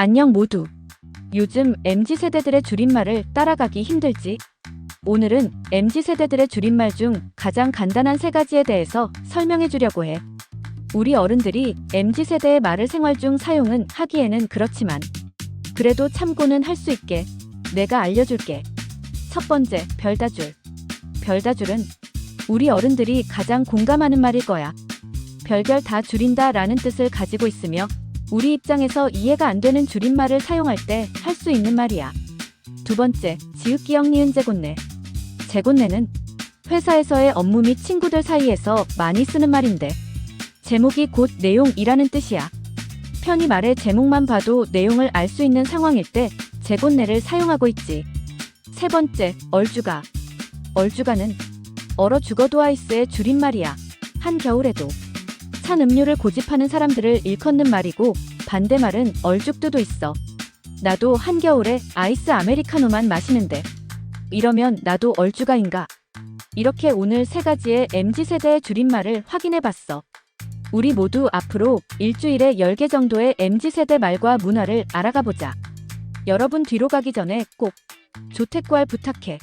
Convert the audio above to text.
안녕 모두. 요즘 MZ 세대들의 줄임말을 따라가기 힘들지? 오늘은 MZ 세대들의 줄임말 중 가장 간단한 세 가지에 대해서 설명해 주려고 해. 우리 어른들이 MZ 세대의 말을 생활 중 사용은 하기에는 그렇지만 그래도 참고는 할 수 있게 내가 알려줄게. 첫 번째, 별다줄. 별다줄은 우리 어른들이 가장 공감하는 말일 거야. 별별 다 줄인다 라는 뜻을 가지고 있으며 우리 입장에서 이해가 안 되는 줄임말을 사용할 때 할 수 있는 말이야. 두 번째, 지읒기역 니은 제곤네. 제곤네는 회사에서의 업무 및 친구들 사이에서 많이 쓰는 말인데 제목이 곧 내용이라는 뜻이야. 편히 말해 제목만 봐도 내용을 알 수 있는 상황일 때 제곤네를 사용하고 있지. 세 번째, 얼주가. 얼주가는 얼어 죽어도 아이스의 줄임말이야. 한겨울에도 찬 음료를 고집하는 사람들을 일컫는 말이고 반대말은 얼죽두도 있어. 나도 한겨울에 아이스 아메리카노만 마시는데 이러면 나도 얼주가인가? 이렇게 오늘 세 가지의 MZ 세대의 줄임말을 확인해 봤어. 우리 모두 앞으로 일주일에 10개 정도의 MZ 세대 말과 문화를 알아가 보자. 여러분 뒤로 가기 전에 꼭 조태구알 부탁해.